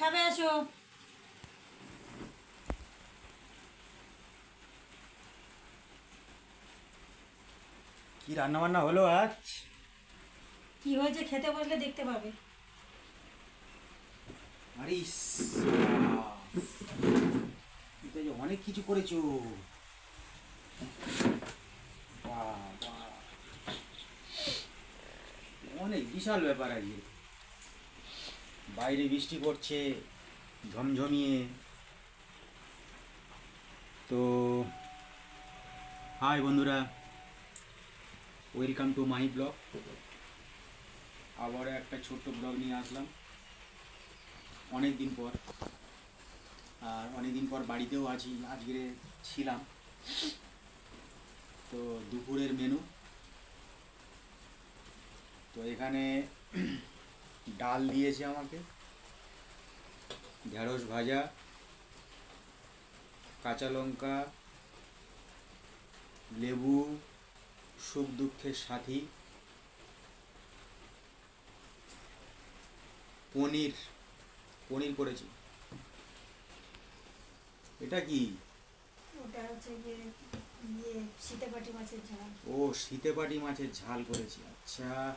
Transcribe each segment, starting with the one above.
খাবে আসো। কি রান্না বান্না হলো আজ? কি হয়েছে খেতে বসলে দেখতে পাবে। আরে অনেক কিছু করেছ। অনেক বিশাল ব্যাপার আজকে। বাইরে বৃষ্টি পড়ছে, ঝমঝমিয়ে। তো হাই বন্ধুরা ওয়েলকাম টু মাই ব্লগ আবার একটা ছোট্ট ব্লগ নিয়ে আসলাম। অনেক দিন পর, আর অনেক দিন পর বাড়িতেও আছি, আজকে ছিলাম। তো, দুপুরের মেনু তো এখানে ডাল দিয়েছে আমাকে। ঢেঁড়স ভাজা কাঁচা লঙ্কা লেবু সুখ দুঃখের সাথী পনির পনির করেছি। এটা কি? ওটা হচ্ছে যে ইয়ে শীতেপাটি মাছের ঝাল। ও শীতেপাটি মাছের ঝাল করেছি। আচ্ছা।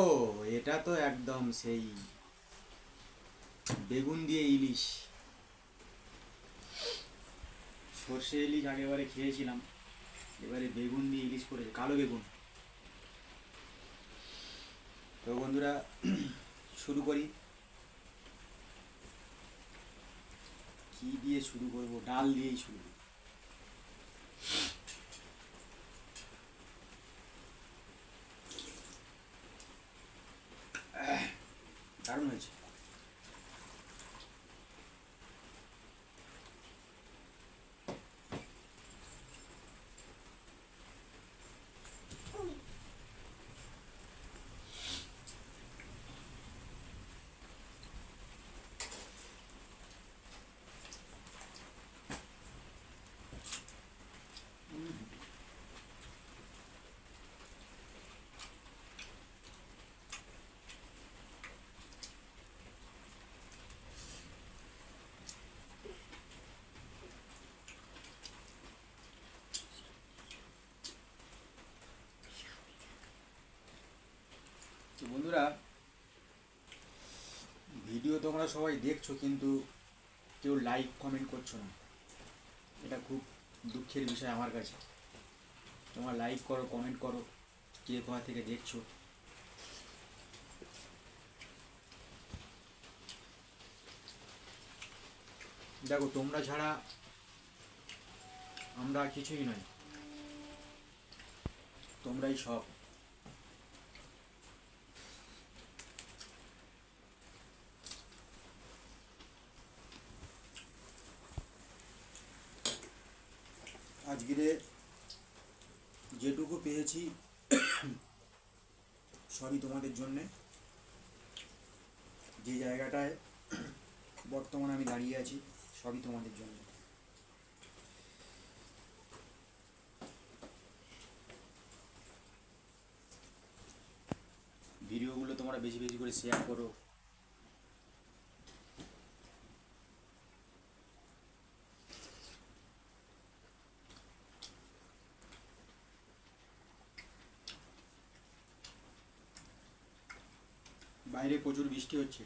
ও, এটা তো একদম সেই বেগুন দিয়ে ইলিশ। সর্ষে ইলিশ আগেবারে খেয়েছিলাম, এবারে বেগুন দিয়ে ইলিশ করেছে, কালো বেগুন। তো বন্ধুরা, শুরু করি। কি দিয়ে শুরু করব? ডাল দিয়েই শুরু করি। দারুণ হয়েছে তো বন্ধুরা ভিডিও তোমরা সবাই দেখছ, কিন্তু কেউ লাইক কমেন্ট করছ না। এটা খুব দুঃখের বিষয় আমার কাছে। তোমরা লাইক করো কমেন্ট করো, কে কোথা থেকে দেখছ। দেখো, তোমরা ছাড়া আমরা কিছুই নয় তোমরাই সব। আজকের যেটুকু পেয়েছি, সবই তোমাদের জন্যে। যে জায়গাটায় বর্তমানে আমি দাঁড়িয়ে আছি, সবই তোমাদের জন্য। ভিডিওগুলো তোমরা বেশি বেশি করে শেয়ার করো। বাইরে প্রচুর বৃষ্টি হচ্ছে।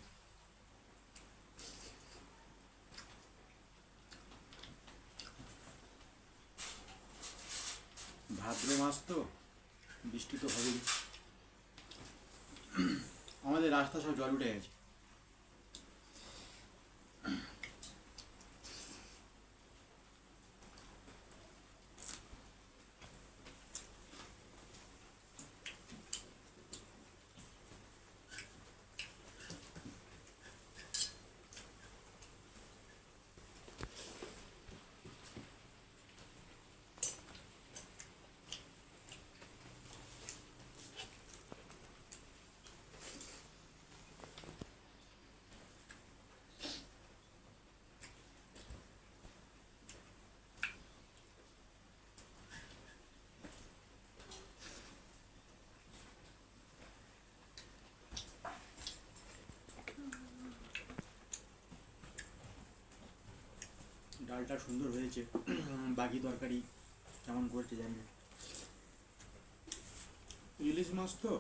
ভাদ্র মাস তো, বৃষ্টি তো হবেই। আমাদের রাস্তা সব জল উঠে গেছে। ডালটা সুন্দর হয়েছে। বাকি তরকারি কেমন করছে জানি ইলিশ মাছ তো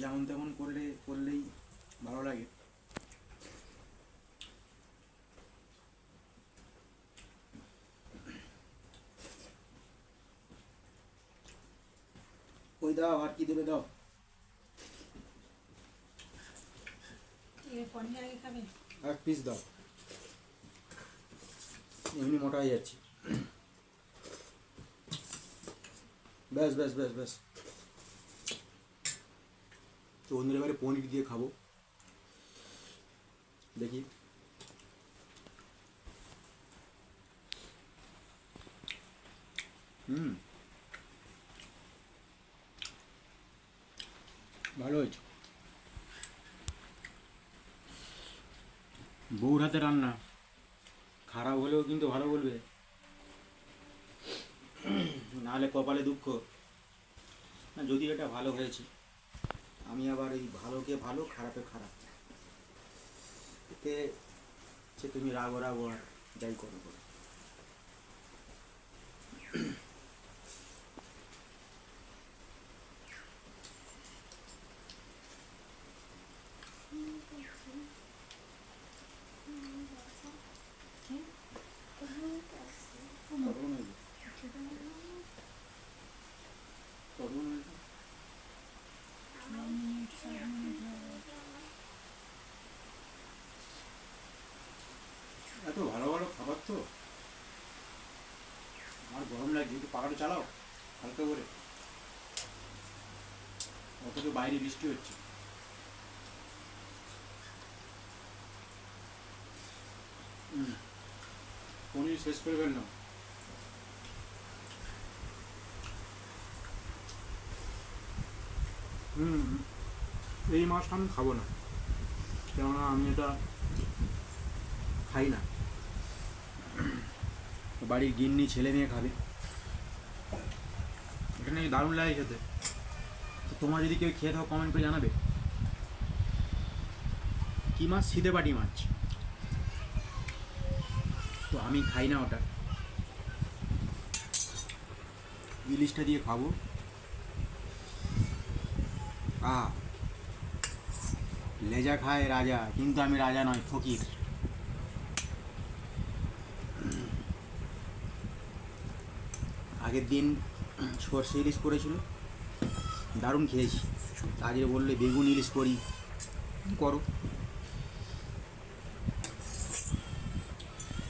যেমন তেমন করলে করলেই ভালো লাগে। ওই দাও আর কি দেবে দাও? এক পিস দাও। এমনি মোটা হয়ে যাচ্ছি। ব্যাস ব্যাস ব্যাস ব্যাস। তো বন্ধুরা, এবারে পনির দিয়ে খাব। দেখি। হুম। ভালো হয়েছে। বউর হাতে রান্না। খারাপ হলেও কিন্তু ভালো বলবে। নাহলে কপালে দুঃখ। না, যদি এটা ভালো হয়েছে, আমি আবার এই ভালোকে ভালো, খারাপে খারাপ। এতে সে তুমি রাগো রাগো আর যাই করো করো কতক্ষণ হয়েছে? কতক্ষণ হয়েছে? মিনিট সাত মিনিট হবে এত ভালো ভালো খাবার তো আমার গরম লাগছে একটু পাখাটা চালাও, হালকা করে। অথচ বাইরে বৃষ্টি হচ্ছে। পনির শেষ করে ফেললাম। হুম, এই মাছ আমি খাব না। কেননা আমি এটা খাই না। বাড়ির গিন্নি ছেলে মেয়ে খাবে। এটা নাকি দারুণ লাগে খেতে। তো তোমার যদি কেউ খেয়ে থাকো কমেন্ট করে জানাবে। কি মাছ? শীতে পাটি মাছ। তো আমি খাই না ওটা। ইলিশটা দিয়ে খাব। আ লেজা খায় রাজা, কিন্তু আমি রাজা নয়, ফকির। আগের দিন সর্ষে ইলিশ করেছিল। দারুণ খেয়েছি। আজকে বললে বেগুন ইলিশ করি করো।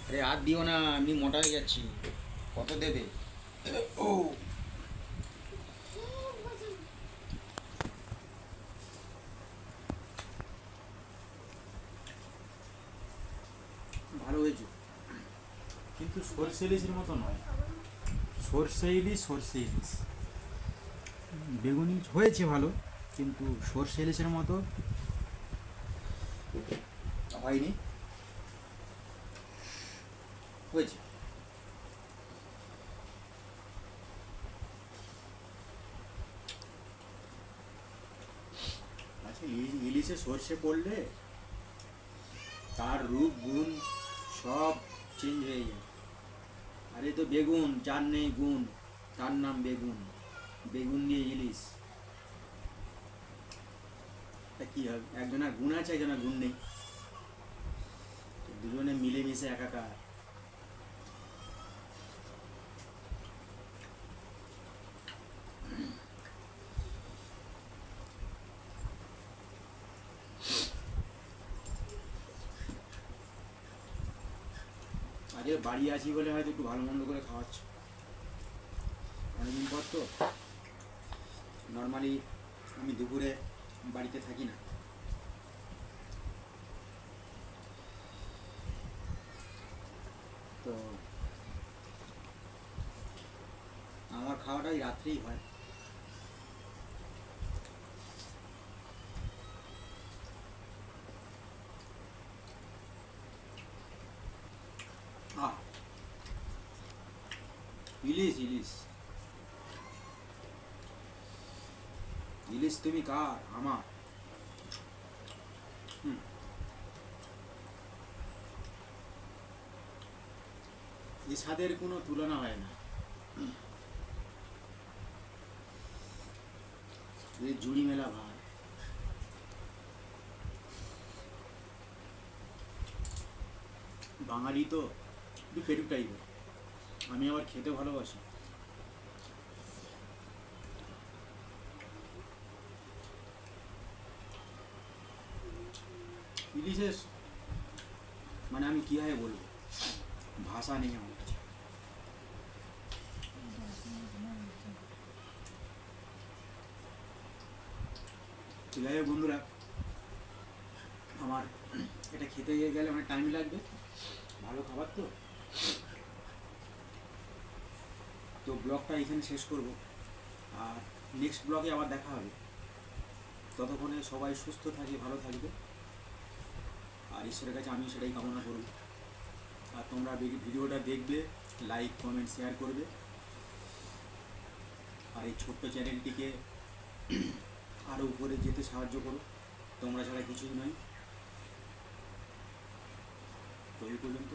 আরে আর দিও না আমি মোটা হয়ে যাচ্ছি। কত দেবে? ও ভালো হয়েছে। কিন্তু সর্ষে ইলিশের মতো নয়। সর্ষে ইলিশ সর্ষে ইলিশ বেগুন ইলিশ হয়েছে ভালো, কিন্তু সর্ষে ইলিশের মতো হয়নি। হয়েছে। আচ্ছা ইলিশ- ইলিশে সর্ষে পড়লে তার রূপ, গুণ সব চেঞ্জ হয়ে যায়। আরে তো বেগুন যার নেই গুণ। তার নাম বেগুন। বেগুন নিয়ে ইলিশ। তা কি হবে? একজনের গুণ আছে, একজনের গুণ নেই। দুজনে মিলেমিশে একাকার। আজকে বাড়ি আছি বলে হয়তো একটু ভালো মন্দ করে খাওয়াচ্ছে। অনেকদিন পর তো নর্মালি আমি দুপুরে বাড়িতে থাকি না। তো আমার খাওয়াটাই রাত্রেই হয়। ইলিশ ইলিশ। ইলিশ তুমি কার? আমার। এই স্বাদের কোনো তুলনা হয় না। জুড়ি মেলা ভাত। বাঙালি তো একটু পেটুক টাইপের আমি আবার খেতে ভালোবাসি ইলিশের মানে আমি কীভাবে বলব ভাষা নেই আমার কাছে ঠিক আছে বন্ধুরা আমার এটা খেতে গেলে অনেক টাইম লাগবে ভালো খাবার তো তো ব্লগটা এখানে শেষ করব। আর নেক্সট ব্লগে আবার দেখা হবে। ততক্ষণে সবাই সুস্থ থাকে ভালো থাকবে। আর ঈশ্বরের কাছে আমি সেটাই কামনা করব। আর তোমরা ভিডিওটা দেখবে লাইক কমেন্ট শেয়ার করবে। আর এই ছোট্ট চ্যানেলটিকে আরও উপরে যেতে সাহায্য করো। তোমরা ছাড়া কিছুই নয়। তো এই পর্যন্ত